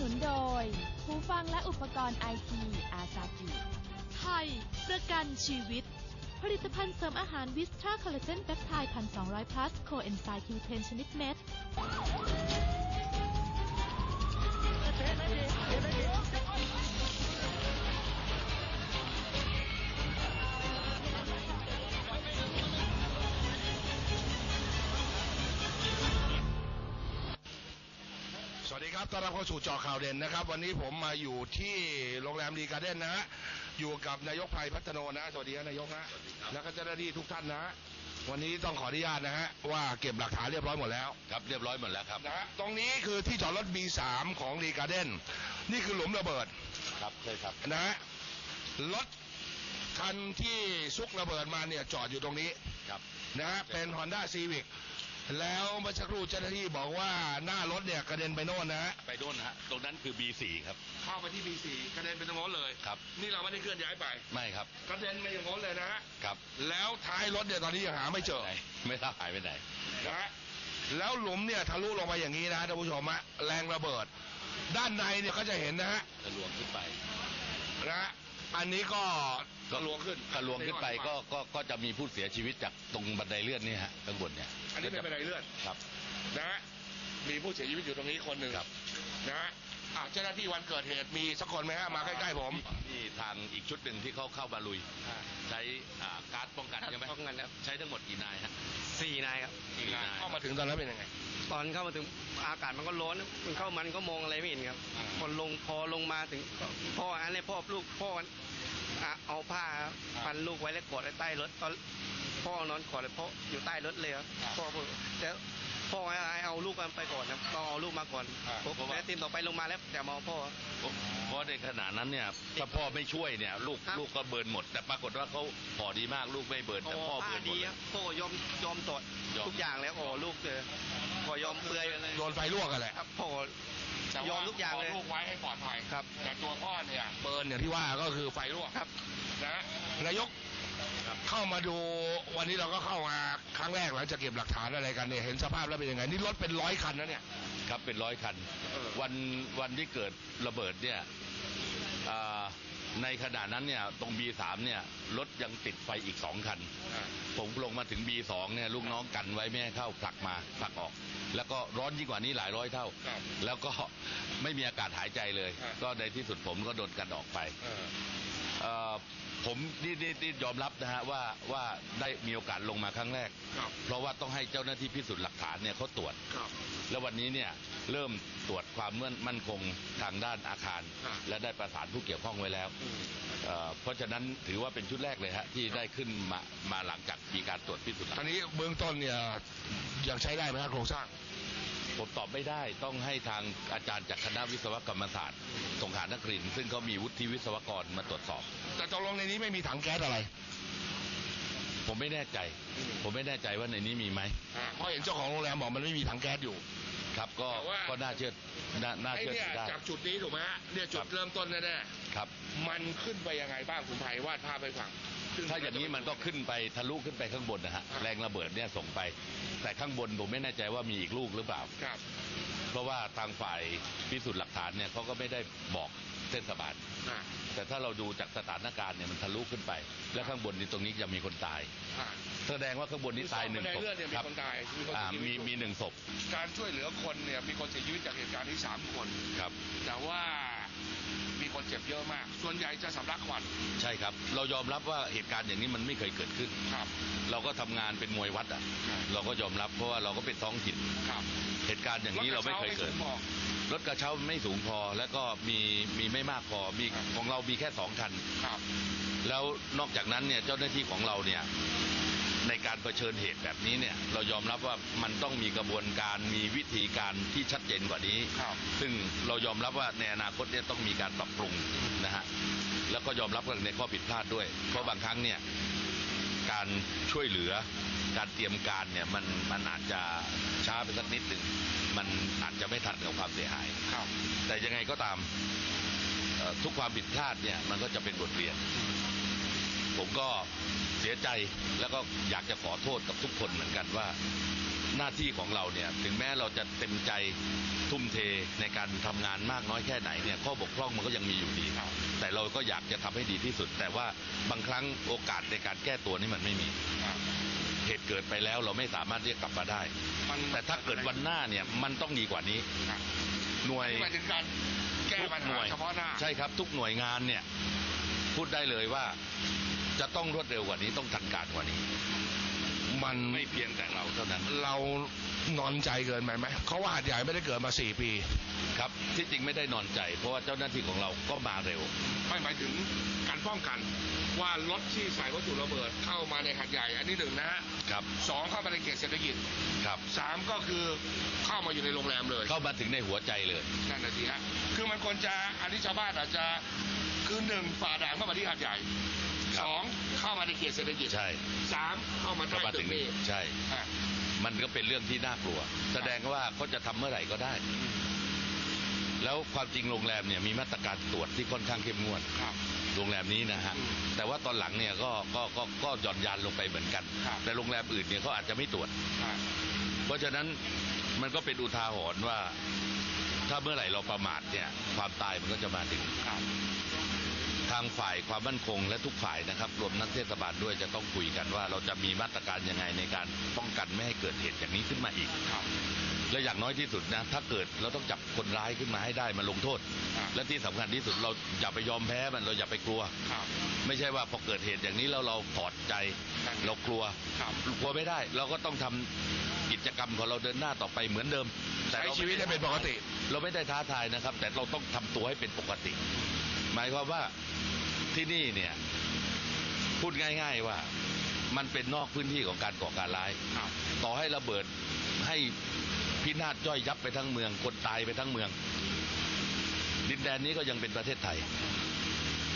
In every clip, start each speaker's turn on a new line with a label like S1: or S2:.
S1: นุนโดยหูฟังและอุปกรณ์ไอทีอาซากิ
S2: ไทย ประกันชีวิต ผลิตภัณฑ์เสริมอาหารวิสตราคอลลาเจนแปปไทด์พันสองร้อยพลัสโคเอนไซม์คิวเทนชนิดเม็
S3: ด ครับต้อนรับเข้าสู่เจอข่าวเด่นนะครับ วันนี้ผมมาอยู่ที่โรงแรมดีการ์เด้นนะฮะอยู่กับนายกไพรพัฒโนนะสวัสดีครับนายกนะแล้วก็เจ้าหน้าที่ทุกท่านนะฮะวันนี้ต้องขออนุญาตนะฮะว่าเก็บหลักฐานเรียบร้อยหมดแล้ว
S4: ครับเรียบร้อยหมดแล้วครับ
S3: นะฮะตรงนี้คือที่จอดรถ B3 ของดีการ์เด้นนี่คือหลุมระเบิด
S4: ครับใช่ครับ
S3: นะฮะรถคันที่ซุกระเบิดมาเนี่ยจอดอยู่ตรงนี้
S4: ครับ
S3: นะฮะเป็น Honda Civic แล้วเมื่อสักครู่เจ้าหน้าที่บอกว่าหน้ารถเนี่ยกระเด็นไปโน่นนะฮะ
S4: ไปโน่นฮะตรงนั้นคือ B4 ครับ
S3: เข้าไปที่ B4 กระเด็นไปตรงโน้นเลย
S4: ครับ
S3: นี่เราไม่ได้เคลื่อนย้ายไป
S4: ไม่ครับ
S3: กระเด็นไปอย่างโน้นเลยนะฮะ
S4: ครับ
S3: แล้วท้ายรถเนี่ยตอนนี้ยังหาไม่เจอ
S4: ไหนไม่ทราบหายไปไหน
S3: นะฮะแล้วหลุมเนี่ยทะลุลงมาอย่างนี้นะท่านผู้ชมฮะแรงระเบิด ด้านในเนี่ยก็จะเห็นนะฮะ
S4: ทะลวงขึ้นไป
S3: นะฮะ อันนี้ก็ทะลวงขึ้น
S4: ทะลวงขึ้นไปก็ก็ก็จะมีผู้เสียชีวิตจากตรงบันไดเลื่อนนี่ฮะข้างบนเนี่ย
S3: อันนี้เป็นบันไดเลื่อน
S4: ครับ
S3: นะฮะมีผู้เสียชีวิตอยู่ตรงนี้คนหนึ่ง
S4: ครับ
S3: นะฮะ อะเจ้าหน้าที่วันเกิดเหตุมีสักคนไหมฮะมาใกล้ๆผม
S4: นี่ทางอีกชุดหนึ่งที่เขาเข้ามาลุย ใช้อ่าการ์ดป้องกันใช่ไหม
S5: ป้องกันครับ
S4: ใช้ทั้งหมดกี่นายฮะ
S5: สี่นายครับ
S4: สี่นาย
S3: เข้ามาถึงตอนนั้นเป็นยังไง
S5: ตอนเข้ามาถึงอากาศมันก็ร้อนมันเข้ามันก็มองอะไรไม่เห็นครับ
S3: อ่า
S5: พอลงพอลงมาถึงพ่ออันนี้พ่อลูกพ่ออะเอาผ้าพันลูกไว้แล้วกดไว้ใต้รถตอนพ่อนอนกอดเลยพ่ออยู่ใต้รถเลยครับพ่อพูดแต่ พ่อให้เอาลูกมันไปก่อนนะต้องเอาลูกมาก่อนผมแต่ทีมต่อไปลงมาแล้วแต่มาเอาพ่อ
S4: เพราะในขณะนั้นเนี่ยถ้าพ่อไม่ช่วยเนี่ย ลูก
S5: ครับ
S4: ลูกก็เบิร์นหมด แต่ปรากฏว่าเขาห่อดีมากลูกไม่เบิร์นแต่พ่อ
S5: ผ้า
S4: เบิร์นหม
S5: ดี
S4: ดเล
S5: ค
S4: ย
S5: รับพ่อยอมยอมตด
S4: ยอม
S5: ทุกอย่างแล้วโอ้ลูกเจอพอยอมเปลือยเลย
S3: โดนไฟลวกกันแหละ
S5: ครับพ่อยอมทุกอย่างเลย
S3: ลูกไว้ให้ปลอดภัย
S5: ครับ
S3: แต่ตัวพ่อเนี่ยเบิร์นอย่างที่ว่าก็คือไฟลวก
S5: ครับ
S3: นะนายก เข้ามาดูวันนี้เราก็เข้ามาครั้งแรกหลังจากเก็บหลักฐานอะไรกันเนี่ยเห็นสภาพแล้วเป็นยังไงนี่รถเป็นร้อยคันนะเนี่ย
S4: ครับเป็นร้อยคัน
S3: เออ
S4: วันวันที่เกิดระเบิดเนี่ยอ่าในขณะนั้นเนี่ยตรง B3 เนี่ยรถยังติดไฟอีกสองคัน ผมลงมาถึง B2 เนี่ยลูกน้องกันไว้ไม่ให้เข้าผลักมาผลักออก แล้วก็ร้อนยิ่งกว่านี้หลายร้อยเท่า
S3: ครับ
S4: แล้วก็ไม่มีอากาศหายใจเลย
S3: ครับ
S4: ก็ในที่สุดผมก็โดนกันออกไป
S3: เออ
S4: เอ่อ ผมนี่นี่นี่ยอมรับนะฮะว่าว่าได้มีโอกาสลงมาครั้งแรก
S3: ครับ
S4: เพราะว่าต้องให้เจ้าหน้าที่พิสูจน์หลักฐานเนี่ยเขาตรวจ
S3: ครับ
S4: แล้ววันนี้เนี่ยเริ่มตรวจความมั่นมั่นคงทางด้านอาคาร
S3: ครับ
S4: และได้ประสานผู้เกี่ยวข้องไว้แล้ว
S3: อืม
S4: เอ่อเพราะฉะนั้นถือว่าเป็นชุดแรกเลยฮะที่ได้ขึ้นมามาหลังจากมีการตรวจพิสูจน์หลัก
S3: ตอ
S4: ฐานน
S3: นี้เบื้องต้นเนี่ยยังใช้ได้ไหมครับโครงสร้าง
S4: ผมตอบไม่ได้ต้องให้ทางอาจารย์จากคณะวิศวกรรมศาสตร์สงขลานครินทร์ซึ่งเขามีวุฒิวิศวกรมาตรวจสอบ
S3: แต่ตกลงในนี้ไม่มีถังแก๊สอะไร
S4: ผมไม่แน่ใจ ผมไม่แน่ใจว่าในนี้มีไหม
S3: อ่าเพราะเห็นเจ้าของโรงแรมบอกมันไม่มีถังแก๊สอยู่
S4: ครับก็
S3: แต่ว่า
S4: ก็น่าเชื่อน่าน่า
S3: ไอ้
S4: เชื่อ
S3: เนี่ย
S4: ถือได้
S3: จากจุดนี้ถูกไหมฮะเนี่ยจุด
S4: ครับ
S3: เริ่มต้นแน่
S4: ครับ
S3: ๆมันขึ้นไปยังไงบ้างคุณไพวาดภาพไปฟังซึ่
S4: ถ้าอย่างนี้มันก็ขึ้นไปทะลุขึ้นไปข้างบนนะฮะ
S3: ครับ
S4: แรงระเบิดเนี่ยส่งไป แต่ข้างบนผมไม่แน่ใจว่ามีอีกลูกหรือเปล่า
S3: ครับ
S4: เพราะว่าทางฝ่ายพิสูจน์หลักฐานเนี่ยเขาก็ไม่ได้บอกเส้นสบาน
S3: อ่า
S4: แต่ถ้าเราดูจากสถานการณ์เนี่ยมันทะลุขึ้นไป แล้วข้างบนนี้ตรงนี้จะมีคนตาย
S3: อ่า
S4: แสดงว่าข้างบนนี้ตายหนึ่ง
S3: คือ
S4: ศ
S3: สอ
S4: พ
S3: บัไดเลื่อนเนี่ยมี
S4: ครับ
S3: คนตายมีคน
S4: อ่า
S3: เสียชี
S4: มี
S3: วิต
S4: มีหนึ่งศพ
S3: การช่วยเหลือคนเนี่ยมีคนเสียชีวิตจากเหตุการณ์ที่สามคน
S4: ครับ
S3: แต่ว่า มีคนเจ็บเยอะมาก ส่วนใหญ่จะสำลักควัน
S4: ใช่ครับ เรายอมรับว่าเหตุการณ์อย่างนี้มันไม่เคยเกิดขึ้น
S3: ครับ
S4: เราก็ทำงานเป็นมวยวัดอะ
S3: ครับ
S4: เราก็ยอมรับเพราะว่าเราก็เป็นท้องถิ่น
S3: ครับ
S4: เหตุการณ์อย่างนี้เราไม่เคยเกิด
S3: รถกระช้าไม่สูงพอ
S4: รถกระเช้าไม่สูงพอแล้วก็มีมีไม่มากพอ มี
S3: ครับ
S4: ของเรามีแค่สองคัน
S3: ครับ
S4: แล้วนอกจากนั้นเนี่ยเจ้าหน้าที่ของเราเนี่ย ในการเผชิญเหตุแบบนี้เนี่ยเรายอมรับว่ามันต้องมีกระบวนการมีวิธีการที่ชัดเจนกว่านี้
S3: ครับ
S4: ซึ่งเรายอมรับว่าในอนาคตเนี่ยต้องมีการปรับปรุงนะฮะแล้วก็ยอมรับกันในข้อผิดพลาดด้วย เพราะบางครั้งเนี่ยการช่วยเหลือการเตรียมการเนี่ยมันมันอาจจะช้าไปสักนิดหนึ่งมันอาจจะไม่ทันกับความเสียหาย
S3: ครับ
S4: แต่ยังไงก็ตามเอ่อทุกความผิดพลาดเนี่ยมันก็จะเป็นบทเรียน ผมก็เสียใจแล้วก็อยากจะขอโทษกับทุกคนเหมือนกันว่า หน้าที่ของเราเนี่ยถึงแม้เราจะเต็มใจทุ่มเทในการทำงานมากน้อยแค่ไหนเนี่ยข้อบกพร่องมันก็ยังมีอยู่ดีแต่เราก็อยากจะทำให้ดีที่สุด แต่ว่าบางครั้งโอกาสในการแก้ตัวนี่มันไม่มีเหตุเกิดไปแล้วเราไม่สามารถที่จะกลับมาได้
S3: มัน
S4: แต่ถ้าเกิดวันหน้าเนี่ยมันต้องดีกว่านี้
S3: ครับ
S4: หน่วย
S3: นี่หมายถึงการแก้
S4: ทุก
S3: ปัญ
S4: ห
S3: หา
S4: น่วย
S3: เฉพาะหน้า
S4: ใช่ครับ ทุกหน่วยงานเนี่ย พูดได้เลยว่า จะต้องรวดเร็วกว่านี้ต้องทันการกว่านี้
S3: มัน
S4: ไม่เพียงแต่เราเท่านั้น
S3: เรานอนใจเกินไปไหมเขาว่าหาดใหญ่ไม่ได้เกิดมาสี่ปี
S4: ครับที่จริงไม่ได้นอนใจ เพราะว่าเจ้าหน้าที่ของเราก็มาเร็ว
S3: ไม่หมายถึงการป้องกันว่ารถที่ใส่วัตถุระเบิดเข้ามาในหาดใหญ่ อันนี้หนึ่งนะฮะ
S4: ครับ
S3: สองเข้ามาในเขตเศรษฐกิจ
S4: ครับ
S3: สามก็คือเข้ามาอยู่ในโรงแรมเลย
S4: เข้ามาถึงในหัวใจเลย
S3: นั่นนะสิฮะคือมันควรจะอันนี้ชาวบ้านอาจจะคือหนึ่งฝ่าด่านเข้ามาที่หาดใหญ่
S4: ครับ
S3: สองเข้ามาในเขตเศรษฐกิจ
S4: ใช่
S3: สามเข้ามา
S4: เข้า
S3: ใต้
S4: มา
S3: ตึ
S4: ถึ
S3: ก
S4: ง
S3: นี้
S4: ใช่
S3: อะ
S4: มันก็เป็นเรื่องที่น่ากลัว แสดงว่าเขาจะทำเมื่อไหร่ก็ได้ แล้วความจริงโรงแรมเนี่ยมีมาตรการตรวจที่ค่อนข้างเข้มงวด
S3: ครับ
S4: โรงแรมนี้นะฮะ
S3: อืม
S4: แต่ว่าตอนหลังเนี่ยก็ก็ก็ก็หย่อนยานลงไปเหมือนกัน
S3: ครับ
S4: แต่โรงแรมอื่นเนี่ยเขาอาจจะไม่ตรวจ
S3: อะ
S4: เพราะฉะนั้นมันก็เป็นอุทาหรณ์ว่า ถ้าเมื่อไหร่เราประมาทเนี่ย ความตายมันก็จะมาถึง
S3: ครับ
S4: ทางฝ่ายความมั่นคงและทุกฝ่ายนะครับรวมทั้งเทศบาลด้วยจะต้องคุยกันว่าเราจะมีมาตรการยังไงในการป้องกันไม่ให้เกิดเหตุอย่างนี้ขึ้นมาอีก
S3: ครับ
S4: และอย่างน้อยที่สุดนะถ้าเกิดเราต้องจับคนร้ายขึ้นมาให้ได้มาลงโทษ
S3: ครับ
S4: และที่สำคัญที่สุดเราอย่าไปยอมแพ้มันเราอย่าไปกลัว
S3: ครับ
S4: ไม่ใช่ว่าพอเกิดเหตุอย่างนี้แล้วเราถอดใจ
S3: นั่น
S4: เรากลัว
S3: ครับ
S4: กลัวไม่ได้ เราก็ต้องทำกิจกรรมของเราเดินหน้าต่อไปเหมือนเดิม
S3: ใช้
S4: เรา
S3: ชีวิตให้เป็นปกติ
S4: เราไม่ได้ท้าทายนะครับ แต่เราต้องทำตัวให้เป็นปกติ หมายความว่าที่นี่เนี่ยพูดง่าย ๆว่ามันเป็นนอกพื้นที่ของการก่อการร้าย
S3: ครับ
S4: ต่อให้ระเบิดให้พินาศย่อยยับไปทั้งเมือง คนตายไปทั้งเมือง ดินแดนนี้ก็ยังเป็นประเทศไทย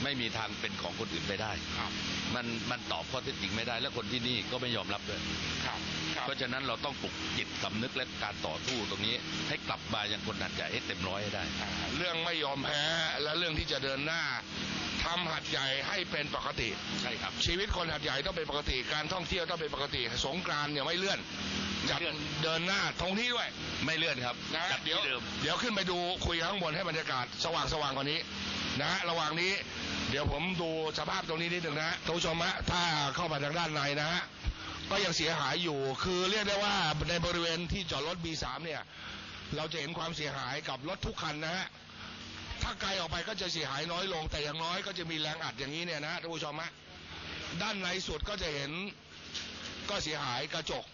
S4: ไม่มีทางเป็นของคนอื่นไปได้
S3: ครับ
S4: มันมันตอบข้อเท็จจริงไม่ได้ และคนที่นี่ก็ไม่ยอมรับด้วย
S3: ครับครับ
S4: เพราะฉะนั้นเราต้องปลุกจิตสำนึกและการต่อสู้ตรงนี้ ให้กลับมาอย่างคนหัดใหญ่ให้เต็มร้อยให้ได้
S3: อ่าเรื่องไม่ยอมแพ้และเรื่องที่จะเดินหน้าทำหัดใหญ่ให้เป็นปกติ
S4: ใช่ครับ
S3: ชีวิตคนหัดใหญ่ต้องเป็นปกติ การท่องเที่ยวต้องเป็นปกติ สงกรานต์เนี่ยไม่เลื่อนจัด
S4: ไม่เลื่อน
S3: เดินหน้าตรงนี้ด้วย
S4: ไม่เลื่อนครับ
S3: นะ
S4: จัด
S3: เดี๋ยว
S4: ที่เดิม
S3: เดี๋ยวขึ้นไปดูคุยข้างบนให้บรรยากาศสว่างสว่างกว่านี้ นะฮะระหว่างนี้ เดี๋ยวผมดูสภาพตรงนี้นิดหนึ่งนะฮะท่านผู้ชมฮะถ้าเข้ามาทางด้านในนะฮะ ก็ยังเสียหายอยู่ คือเรียกได้ว่าในบริเวณที่จอดรถ B3 เนี่ย เราจะเห็นความเสียหายกับรถทุกคันนะฮะ ถ้าไกลออกไปก็จะเสียหายน้อยลง แต่อย่างน้อยก็จะมีแรงอัดอย่างนี้เนี่ยนะท่านผู้ชมฮะ ด้านในสุดก็จะเห็นก็เสียหายกระจก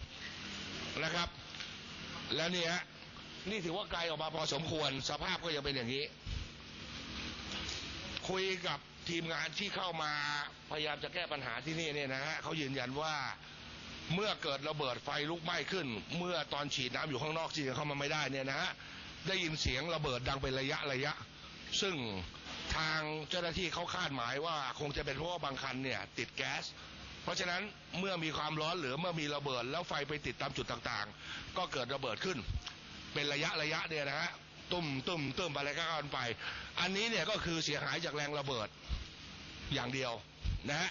S3: นะครับ แล้วเนี่ยนี่ถือว่าไกลออกมาพอสมควร สภาพก็ยังเป็นอย่างนี้ คุยกับทีมงานที่เข้ามาพยายามจะแก้ปัญหาที่นี่เนี่ยนะฮะเขายืนยันว่า เมื่อเกิดระเบิดไฟลุกไหม้ขึ้น เมื่อตอนฉีดน้ำอยู่ข้างนอกที่จะเข้ามาไม่ได้เนี่ยนะฮะได้ยินเสียงระเบิดดังเป็นระยะระยะ ซึ่งทางเจ้าหน้าที่เขาคาดหมายว่าคงจะเป็นเพราะว่าบางคันเนี่ยติดแก๊ส เพราะฉะนั้นเมื่อมีความร้อนหรือเมื่อมีระเบิดแล้วไฟไปติดตามจุดต่างๆ ก็เกิดระเบิดขึ้น เป็นระยะระยะเนี่ยนะฮะตุ้มตุ้มตุ้มอะไรก็กันไป อันนี้เนี่ยก็คือเสียหายจากแรงระเบิดอย่างเดียวนะฮะ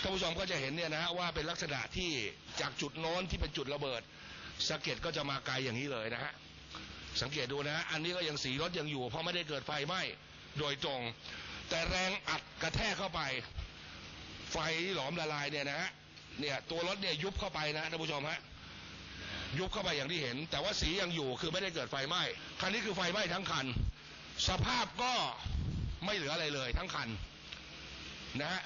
S3: ท่านผู้ชมก็จะเห็นเนี่ยนะฮะว่าเป็นลักษณะที่จากจุดโน้นที่เป็นจุดระเบิดสะเก็ดก็จะมาไกลอย่างนี้เลยนะฮะสังเกตดูนะฮะอันนี้ก็ยังสีรถยังอยู่ เพราะไม่ได้เกิดไฟไหม้โดยตรง แต่แรงอัดกระแทกเข้าไป ไฟหลอมละลายเนี่ยนะฮะเนี่ยตัวรถเนี่ยยุบเข้าไปนะท่านผู้ชมฮะยุบเข้าไปอย่างที่เห็น แต่ว่าสียังอยู่คือไม่ได้เกิดไฟไหม้คันนี้คือไฟไหม้ทั้งคัน สภาพก็ไม่เหลืออะไรเลยทั้งคันนะฮะ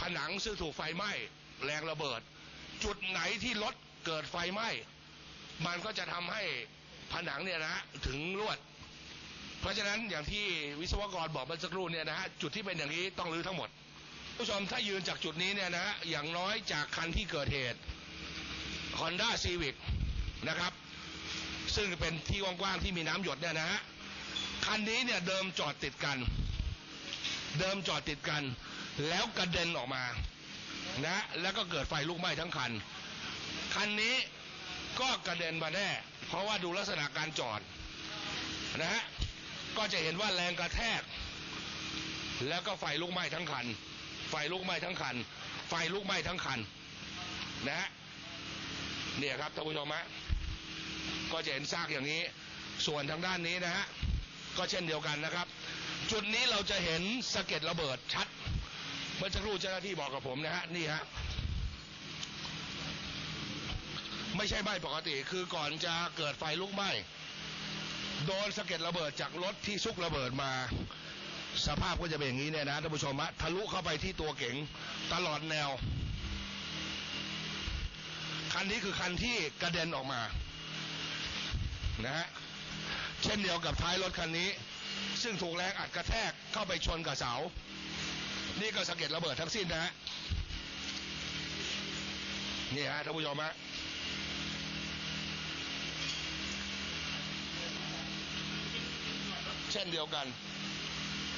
S3: ผนังซึ่งถูกไฟไหม้แรงระเบิด จุดไหนที่รถเกิดไฟไหม้มันก็จะทำให้ผนังเนี่ยนะฮะถึงลวด เพราะฉะนั้นอย่างที่วิศวกรบอกเมื่อสักครู่เนี่ยนะฮะจุดที่เป็นอย่างนี้ต้องรื้อทั้งหมดผู้ชมถ้ายืนจากจุดนี้เนี่ยนะฮะอย่างน้อยจากคันที่เกิดเหตุ Honda Civic นะครับ ซึ่งเป็นที่กว้างๆที่มีน้ำหยดเนี่ยนะฮะคันนี้เนี่ยเดิมจอดติดกัน เดิมจอดติดกัน แล้วกระเด็นออกมานะแล้วก็เกิดไฟลุกไหม้ทั้งคัน คันนี้ก็กระเด็นมาแน่ เพราะว่าดูลักษณะการจอดนะฮะก็จะเห็นว่าแรงกระแทก แล้วก็ไฟลุกไหม้ทั้งคัน ไฟลุกไหม้ทั้งคัน ไฟลุกไหม้ทั้งคันนะฮะเนี่ยครับท่านผู้ชมฮะก็จะเห็นซากอย่างนี้ ส่วนทางด้านนี้นะฮะก็เช่นเดียวกันนะครับ จุดนี้เราจะเห็นสะเก็ดระเบิดชัด เมื่อสักครู่เจ้าหน้าที่บอกกับผมนะฮะนี่ฮะไม่ใช่ไหม้ปกติ คือก่อนจะเกิดไฟลุกไหม้โดนสะเก็ดระเบิดจากรถที่ซุกระเบิดมา สภาพก็จะเป็นอย่างนี้เนี่ยนะท่านผู้ชมฮะทะลุเข้าไปที่ตัวเก๋งตลอดแนว คันนี้คือคันที่กระเด็นออกมานะฮะเช่นเดียวกับท้ายรถคันนี้ ซึ่งถูกแรงอัดกระแทกเข้าไปชนกับเสา นี่ก็สะเก็ดระเบิดทั้งสิ้นนะฮะนี่ฮะท่านผู้ชมฮะเช่นเดียวกัน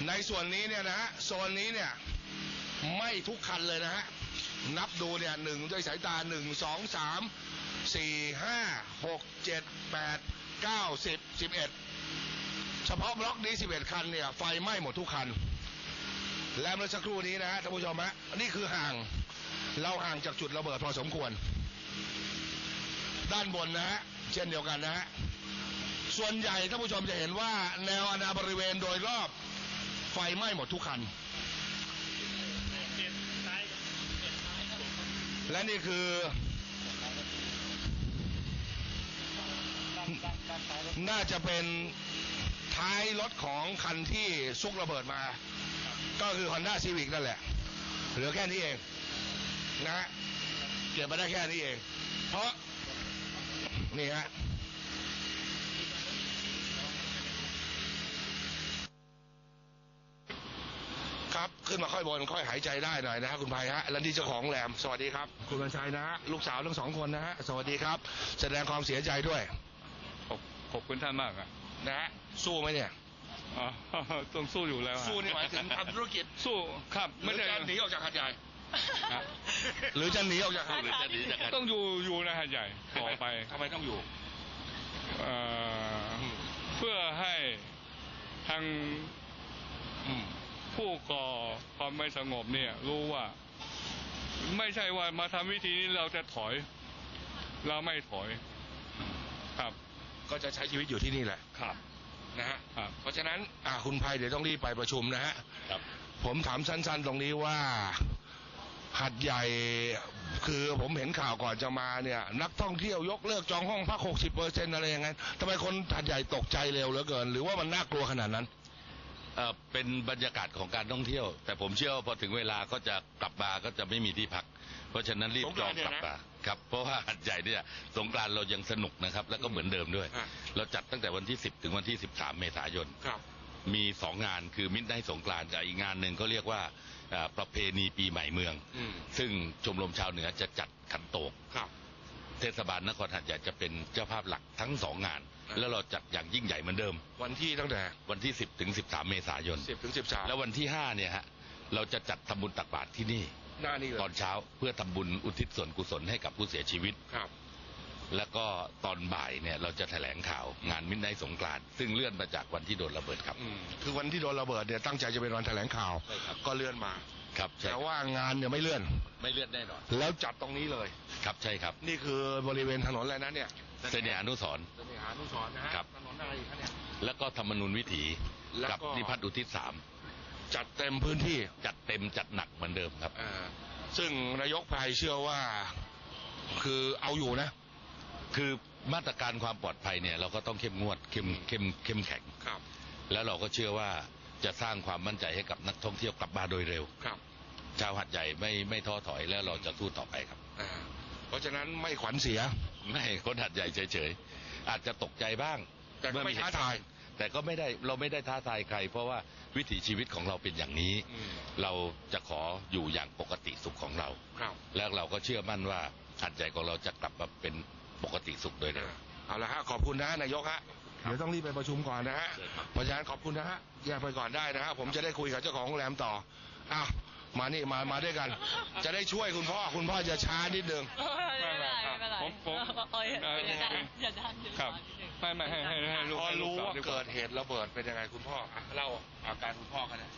S3: ในส่วนนี้เนี่ยนะฮะโซนนี้เนี่ยไม่ทุกคันเลยนะฮะนับดูเนี่ยหนึ่งด้วยสายตาหนึ่งสองสามสี่ห้าหกเจ็ดแปดเก้าสิบสิบเอ็ดเฉพาะบล็อกนี้สิบเอ็ดคันเนี่ยไฟไหม้หมดทุกคัน และเมื่อสักครู่นี้นะฮะท่านผู้ชมฮะนี่คือห่าง เราห่างจากจุดระเบิดพอสมควร ด้านบนนะฮะเช่นเดียวกันนะฮะส่วนใหญ่ท่านผู้ชมจะเห็นว่าแนวอนาบริเวณโดยรอบไฟไหม้หมดทุกคัน และนี่คือน่าจะเป็นท้ายรถของคันที่ซุกระเบิดมา ก็คือ Honda Civic นั่นแหละ เหลือแค่นี้เองนะฮะเก็บมาได้แค่นี้เอง เพราะ นี่ฮะครับ ขึ้นมาค่อยบนค่อยหายใจได้หน่อยนะฮะคุณภัยฮะและนี่เจ้าของแรมสวัสดีครับ คุณบรรชัยนะฮะลูกสาวทั้งสองคนนะฮะสวัสดีครับ แสดงความเสียใจด้วย
S6: ขอบขอบคุณท่านมากอะ
S3: นะฮะสู้ไหมเนี่ย
S6: อ๋อต้องสู้อยู่แล้วอะ
S3: สู้นี่หมายถึงทำธุรกิจ
S6: สู้ครับ
S3: ไม่
S6: ไม่
S3: ได้
S6: ได้
S3: จะหนีออกจากหัดใหญ่
S6: ฮะ
S3: หรือจะหนีออกจากหัด
S4: หรือจะหนีจากกัน
S6: ต้องอยู่อยู่ในหาดใหญ่ต่อไป
S3: ทำไมต้องอยู่
S6: เอ่ออเพื่อให้ทาง
S3: อืม
S6: ผู้ก่อความไม่สงบเนี่ย รู้ว่า ไม่ใช่ว่ามาทำวิธีนี้เราจะถอย เราไม่ถอย ครับ
S3: ก็จะใช้ชีวิตอยู่ที่นี่แหละ
S6: ครับ
S3: นะฮะ
S6: ครับ
S3: เพราะฉะนั้นอ่าคุณภัยเดี๋ยวต้องรีบไปประชุมนะฮะ
S4: ครับ
S3: ผมถามสั้นๆตรงนี้ว่าหัดใหญ่คือผมเห็นข่าวก่อนจะมาเนี่ย นักท่องเที่ยวยกเลิกจองห้องพักหกสิบเปอร์เซ็นอะไรอย่างนั้นทำไมคนหัดใหญ่ตกใจเร็วเหลือเกิน หรือว่ามันน่ากลัวขนาดนั้น
S4: เอ่อเป็นบรรยากาศของการท่องเที่ยว แต่ผมเชื่อว่าพอถึงเวลาก็จะกลับมาก็จะไม่มีที่พัก เพราะฉะนั้นรีบ
S3: สง
S4: จ
S3: ก
S4: อ
S3: รางนต์เนี่ย
S4: กลับ
S3: นะ
S4: มาครับเพราะว่าหัดใหญ่เนี่ยสงกรานต์เรายังสนุกนะครับ แล้วก็เหมือนเดิมด้วย
S3: อะ
S4: เราจัดตั้งแต่วันที่ 10 ถึงวันที่ 13 เมษายน
S3: ครับ
S4: มีสองงานคือมิตรไนสงกรานต์กับอีกงานหนึ่งก็เรียกว่าเอ่อประเพณีปีใหม่เมือง
S3: อืม
S4: ซึ่งชมรมชาวเหนือจะจัดขันโตก
S3: ครับ
S4: เทศบาลนครหัดใหญ่จะเป็นเจ้าภาพหลักทั้งสองงาน
S3: อะ
S4: แล้วเราจัดอย่างยิ่งใหญ่เหมือนเดิม
S3: วันที่ตั้งแต่
S4: วันที่ 10 ถึง 13 เมษายน
S3: สิบถึงสิบสาม
S4: แล้ววันที่5เนี่ยฮะเราจะจัดทำบุญตักบาตรที่นี่
S3: หน้านี่เลย
S4: ตอนเช้าเพื่อทำบุญอุทิศส่วนกุศลให้กับผู้เสียชีวิต
S3: ครับ
S4: แล้วก็ตอนบ่ายเนี่ยเราจะแถลงข่าวงานมิตรไนสงกรานต์ซึ่งเลื่อนมาจากวันที่โดนระเบิดครับ
S3: อืมคือวันที่โดนระเบิดเนี่ยตั้งใจจะเป็นวันแถลงข่าว
S4: ใช่ครับ
S3: ก็เลื่อนมา
S4: ครับใช่
S3: แต่ว่างานเนี่ยไม่เลื่อน
S4: ไม่เลื่อนแน่นอน
S3: แล้วจัดตรงนี้เลย
S4: ครับใช่ครับ
S3: นี่คือบริเวณถนนอะไรนะเนี่ย
S4: เสน่หานุสรณ์
S3: เสน่หานุสรณ์นะฮะ
S4: ครับ
S3: ถนนอะไรอีกคะเนี่ย
S4: แล้วก็ธรรมนูญวิถี
S3: แล้วก็
S4: กับนิพัฒน์อุทิศสาม
S3: จัดเต็มพื้นที่
S4: จัดเต็มจัดหนักเหมือนเดิมครับ
S3: อ่าซึ่งนายกภัยเชื่อว่าคือเอาอยู่นะ
S4: คือมาตรการความปลอดภัยเนี่ย เราก็ต้องเข้มงวดเข้มเข้มเข้มแข็ง
S3: ครับ
S4: แล้วเราก็เชื่อว่าจะสร้างความมั่นใจให้กับนักท่องเที่ยวกลับมาโดยเร็ว
S3: ครับ
S4: ชาวหัดใหญ่ไม่ไม่ท้อถอยแล้วเราจะสู้ต่อไปครับ
S3: อ่าเพราะฉะนั้นไม่ขวัญเสีย
S4: ไม่คนหัดใหญ่เฉยๆอาจจะตกใจบ้าง
S3: แต่ก็ไม่ท้าทาย
S4: แต่ก็ไม่ได้เราไม่ได้ท้าทายใคร เพราะว่าวิถีชีวิตของเราเป็นอย่างนี้
S3: อืม
S4: เราจะขออยู่อย่างปกติสุขของเรา
S3: ครับ
S4: แล้วเราก็เชื่อมั่นว่าหัดใหญ่ของเราจะกลับมาเป็นปกติสุขโดยเร็ว
S3: เอาละฮะขอบคุณนะนายกฮะเดี๋ยวต้องรีบไปประชุมก่อนนะฮะ
S4: ใช่ครับ
S3: เพราะฉะนั้นขอบคุณนะฮะแยกไปก่อนได้นะฮะผมจะได้คุยกับเจ้าของโรงแรมต่ออ้าว มานี่มามาด้วยกัน จะได้ช่วยคุณพ่อคุณพ่อจะช้านิดนึง
S6: ไม่เป็นไรไม่เป็นไรผมผมเอ่ออย่าดันครับไม่ไม่ให้ให้ให้ลูก
S3: พอ
S6: ให้ลูก
S3: รู้
S6: สาว
S3: ว่า
S6: ดีก
S3: เกิดเหตุระเบิดเป็นยังไงคุณพ่ออะเล่าอาการคุณพ่อกันนะ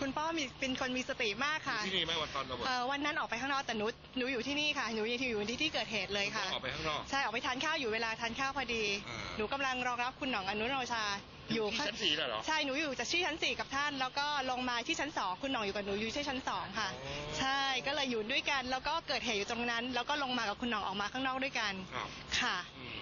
S7: คุณพ่อมีเป็นคนมีสติมากค่ะ
S3: ที่นี่ไหมวันตอนระเบิด
S7: เอ่อวันนั้นออกไปข้างนอกแต่หนูหนูอยู่ที่นี่ค่ะหนูอยู่ที่อยู่ที่ที่เกิดเหตุเลยค่ะ
S3: ออกไปข้างนอก
S7: ใช่ออกไปทานข้าวอยู่เวลาทานข้าวพอดี
S3: อ่า
S7: หนูกำลังรอรับคุณหน่องอนุโนชา อยู่
S3: ที่
S7: ข้าง
S3: ชั้นสี่น่ะเหรอ
S7: ใช่หนูอยู่จากที่ชั้นสี่กับท่าน แล้วก็ลงมาที่ชั้นสองคุณหน่องอยู่กับหนูอยู่ที่ชั้นสองค่ะ
S3: อ๋อ
S7: ใช่ก็เลยอยู่ด้วยกัน แล้วก็เกิดเหตุอยู่ตรงนั้น แล้วก็ลงมากับคุณหน่องออกมาข้างนอกด้วยกัน
S3: ครับ
S7: ค่ะ
S3: อืม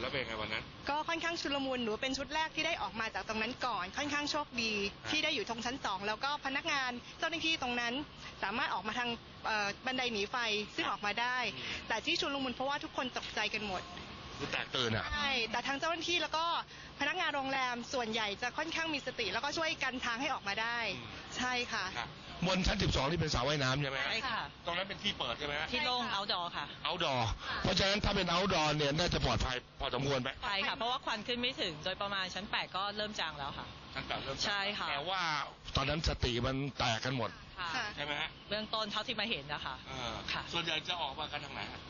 S3: แล้วเป็นไงวันนั้น
S7: ก็ค่อนข้างชุลมุนหนูเป็นชุดแรกที่ได้ออกมาจากตรงนั้นก่อน ค่อนข้างโชคดีที่ได้อยู่ตรงชั้นสองแล้วก็พนักงานเจ้าหน้าที่ตรงนั้น สามารถออกมาทางเอ่อบันไดหนีไฟซึ่งออกมาได้ แต่ที่ชุลมุนเพราะว่าทุกคนตกใจกันหมด
S3: คือแตกตื่นอะ
S7: ใช่แต่ทางเจ้าหน้าที่แล้วก็ พนักงานโรงแรมส่วนใหญ่จะค่อนข้างมีสติ แล้วก็ช่วยกันทางให้ออกมาได้
S3: อืม
S7: ใช่ค่ะ
S3: ครับบนชั้น 12 นี่เป็นสระว่ายน้ำใช่ไหมฮะ
S8: ใช่ค่ะ
S3: ตรงนั้นเป็นที่เปิดใช่ไหมฮะ
S8: ที่โล่ง outdoor ค่ะ
S3: เอาดอเพราะฉะนั้นถ้าเป็นเอาดอเนี่ยน่าจะปลอดภัยพอสมควรไหม
S8: ไปค่ะ เพราะว่าควันขึ้นไม่ถึงโดยประมาณชั้น 8 ก็เริ่มจางแล้วค่ะ
S3: ตั้งแต่เริ่ม
S8: ใช่ค่ะ
S3: แต่ว่าตอนนั้นสติมันแตกกันหมด
S8: ค่ะ
S7: ค่ะ
S3: ใช่ไหมฮะ
S8: เบื้องต้นเท่าที่มาเห็นนะคะ
S3: เออ
S8: ค่ะ
S3: ส่วนใหญ่จะออกมากันทางไหนฮะ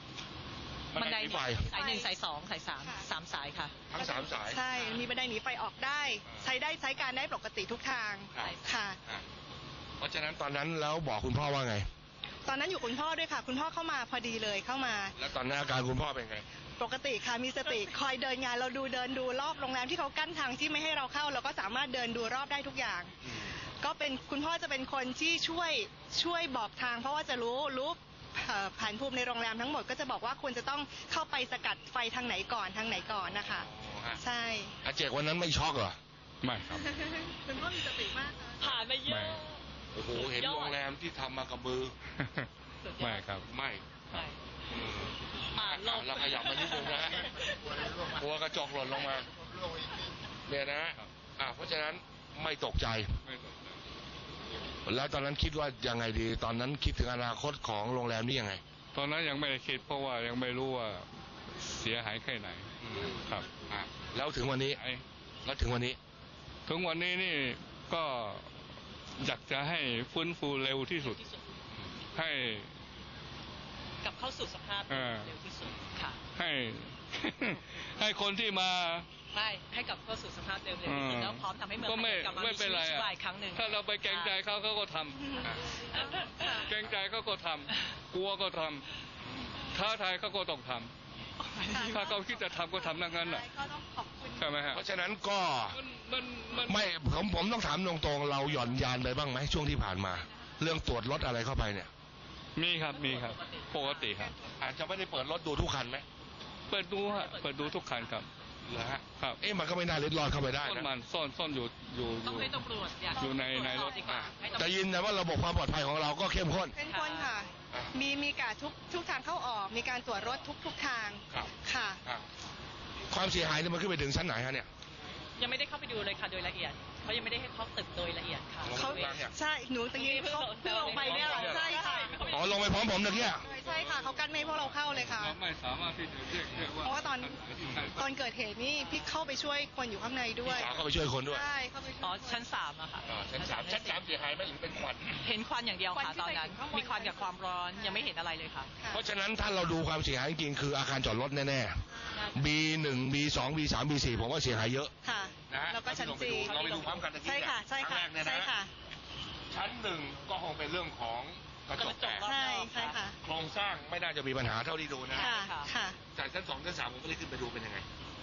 S8: บันได
S3: หนีไฟ
S8: สายหนึ่งสายสองสายสาม
S7: ค่ะ
S8: สามสายค่ะ
S3: ทั้งสามสาย
S7: ใช่มีบันไดหนีไฟออกได้ ใช้ได้ใช้การได้ปกติทุกทาง
S3: ครับ
S7: ค่ะ
S3: อะเพราะฉะนั้นตอนนั้นแล้วบอกคุณพ่อว่าไง
S7: ตอนนั้นอยู่คุณพ่อด้วยค่ะ คุณพ่อเข้ามาพอดีเลยเข้ามา
S3: แล้วตอนนั้นอาการคุณพ่อเป็นไง
S7: ปกติค่ะมีสติคอยเดินงานเราดูเดินดูรอบโรงแรมที่เขากั้นทางที่ไม่ให้เราเข้า เราก็สามารถเดินดูรอบได้ทุกอย่าง ก็เป็นคุณพ่อจะเป็นคนที่ช่วยช่วยบอกทาง เพราะว่าจะรู้รู้เอ่อ ผ่านภูมิในโรงแรมทั้งหมดก็จะบอกว่าควรจะต้องเข้าไปสกัดไฟทางไหนก่อนทางไหนก่อนนะคะ
S3: อ๋อฮะ
S7: ใช่
S3: อาเจกวันนั้นไม่ช็อกเหรอ
S6: ไม่ครับ
S7: คุณพ่อมีสติมากค่ะ
S8: ผ่านมาเย
S6: ไม่
S8: อะ
S3: โอ้โห เห็นโรงแรมที่ทำมากับมือ
S6: ไม่ครับ
S3: ไม่
S8: ใช่
S3: อืม
S8: ผ่านโล
S3: อะ
S8: ก
S3: เราขยับมานิดนึงนะฮะกลัวกระจกหล่นลงมา เนี่ยนะฮะ
S6: ครับ
S3: อะเพราะฉะนั้นไม่ตกใจ
S6: ไม่ตกใจ
S3: แล้วตอนนั้นคิดว่ายังไงดี ตอนนั้นคิดถึงอนาคตของโรงแรมนี่ยังไง
S6: ตอนนั้นยังไม่ได้คิดเพราะว่ายังไม่รู้ว่าเสียหายแค่ไหนครับ
S3: อะแล้วถึงวันนี้
S6: ไอ้
S3: แล้วถึงวันนี้
S6: ถึงวันนี้นี่ก็อยากจะให้ฟื้นฟูเร็วที่สุด ให้
S8: กลับเข้าสู่สภาพ
S6: เออ
S8: เร็วที่สุดค่ะ
S6: ให้ให้คนที่มา
S8: ไม่ให้กลับเข้าสู่สภาพเดิมเร็วที่สุดแล้วพร้อมทำให้เมือง
S6: ก็
S8: ไท
S6: ไม่
S8: ยกลับมา
S6: ไม่
S8: มี
S6: เป็
S8: ชี
S6: น
S8: วิ
S6: ไร
S8: ตชี
S6: อะ
S8: วาอีกครั้งหนึ่ง
S6: ถ้าเราไปเกรงใจเขาเขาก็ทำเกรงใจเขาก็ทำกลัวก็ทำท้าทายเขาก็ต้องทำถ้าเขาคิดจะทำก็ทำดังนั้นแหละ
S7: ก็ต้องขอบคุณ
S6: ใช่ไหมฮะ
S3: เพราะฉะนั้นก็
S6: มันมันมัน
S3: ไม่ผมผมต้องถามตรงๆ เราหย่อนยานไปบ้างไหมช่วงที่ผ่านมา เรื่องตรวจรถอะไรเข้าไปเนี่ย
S6: มีครับมีครับ ปกติครับ
S3: อาจจะไม่ได้เปิดรถดูทุกคันไหม
S6: เปิดดูฮะเปิดดูทุกคันครับ
S3: เหรอฮะ
S6: ครับ
S3: เอ๊ะมันก็ไม่น่าเล็ดรอดเข้าไปได้
S6: ซ่อน
S3: นะ
S6: มันซ่อนซ่อนอยู่อยู่อ
S8: ต้อง
S6: ยู่
S8: ให้ตำรวจอยาก
S6: อยู่ในในรถ
S8: ดีกว่าให้ตำรวจ
S3: แต่ยินนะว่าระบบความปลอดภัยของเราก็เข้มข้น
S7: เป็นคนค่ะ
S3: อะ
S7: มีมีการทุกทุกทางเข้าออก มีการตรวจรถทุกทุกทาง
S3: ครับ
S7: ค่ะ
S3: อะความเสียหายเนี่ยมันขึ้นไปถึงชั้นไหนฮะเนี่ย
S8: ยังไม่ได้เข้าไปดูเลยค่ะโดยละเอียดเขายังไม่ได้ให้เข้าตึกโดยละเอียดค่ะ
S7: เขา
S3: ลงไป
S7: ใช่หนูตะกี้เขาเพิ่งลงไปเนี่ยเหรอใช่ค่ะ
S3: อ๋อลงไปพร้อมผมตะกี้
S7: ใช่ค่ะเขากันไม่ให้พวกเราเข้าเลยค่ะ
S6: เราไม่สามารถที่จะเรียกได้ว่า
S7: เพราะว่าตอน
S6: ที่ไหน
S7: ตอนเกิดเหตุนี่พี่เข้าไปช่วยคนอยู่ข้างในด้วย
S3: พี่สาวก็ไปช่วยคนด้วย
S7: ใช่เข้าไปช่วย
S8: อ๋อชั้นสามอะค่ะ
S3: อ่าชั้นสามชั้นสามเสียหายไหมหรือเป็นควัน
S8: เห็นควันอย่างเดียว
S7: ควัน
S8: ค่ะ
S7: ขึ้น
S8: ตอน
S7: ไป
S8: นั้น
S7: ถึงข้างบน
S8: มีควันกับความร้อนยังไม่เห็นอะไรเลยค่ะ
S7: ค่ะ
S3: เพราะฉะนั้นถ้าเราดูความเสียหายจริงๆคืออาคารจอดรถแน่ๆ B1 B2 B3 B4 ผมว่าเสียหายเยอะ
S7: ค่ะ
S3: นะฮะ
S7: แล้วก็ชั้น
S3: เราไป
S7: สี่
S3: ดูเราไปดูพร้อมกันตะกี้
S7: ใช่ค่ะ ใช่
S3: ครั้
S7: ค่ะ
S3: งแรกเนี่ยนะ
S7: ใช่ค่ะ
S3: ชั้นหนึ่งก็คงเป็นเรื่องของ กระจกแตก
S7: ใช่ใช่ค่ะ
S3: โครงสร้างไม่น่าจะมีปัญหาเท่าที่ดูนะ
S7: ค่ะค่ะ
S3: จากชั้นสองชั้นสามผมก็เลยขึ้นไปดูเป็นยังไง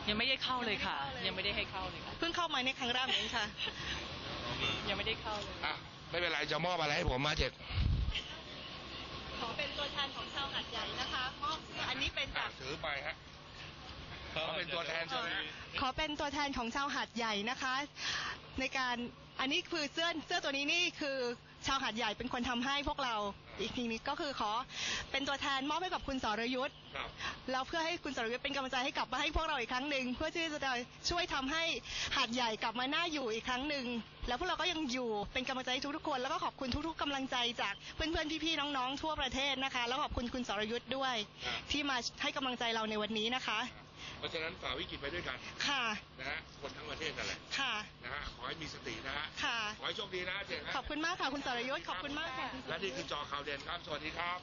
S8: ยังไม่ได้เข้าเลยค่ะ
S7: ยังไม่ได้เข้าเลย
S8: ยังไม่ได้ให้เข้าเลยค่ะ
S7: เพิ่งเข้ามาในครั้งแรกเหมือนกันค่ะ
S8: ยังไม่ได้เข้าเลย
S3: อะไม่เป็นไรจะมอบอะไรให้ผมมาเจ็ด
S7: ขอเป็นตัวแทนของชาวหัดใหญ่นะคะมอบเสื้ออันนี้เป็น
S3: อะ
S7: จาก
S3: ถือไปฮะเขาเป็นตัวแทนใช่ไหม
S7: ขอเป็นตัวแทนของชาวหาดใหญ่นะคะ ในการอันนี้คือเสื้อเสื้อตัวนี้นี่คือ ชาวหาดใหญ่เป็นคนทำให้พวกเราอีกทีนี้ก็คือขอเป็นตัวแทนมอบให้กับคุณสรยุทธ์
S3: ครับ
S7: แล้วเพื่อให้คุณสรยุทธ์เป็นกำลังใจให้กลับมาให้พวกเราอีกครั้งหนึ่งเพื่อที่จะช่วยทำให้หาดใหญ่กลับมาน่าอยู่อีกครั้งหนึ่งแล้วพวกเราก็ยังอยู่เป็นกำลังใจให้ทุกๆคน แล้วก็ขอบคุณทุก ๆกำลังใจจากเพื่อนๆพี่ๆน้องๆทั่วประเทศนะคะ แล้วขอบคุณคุณสรยุทธ์ด้วย ที่มาให้กำลังใจเราในวันนี้นะคะ
S3: เพราะฉะนั้นฝ่าวิกฤตไปด้วยกัน
S7: ค่ะ
S3: นะฮะคนทั้งประเทศนั่นแหละ
S7: ค่ะ
S3: นะฮะขอให้มีสตินะฮะ
S7: ค่ะ
S3: ขอให้โชคดีนะเจ็ดฮะ
S7: ขอบคุณมากค่ะคุณสรยุทธ์ขอบคุณมากค่ะ
S3: และนี่คือจอข่าวเด่นครับสวัสดีครับ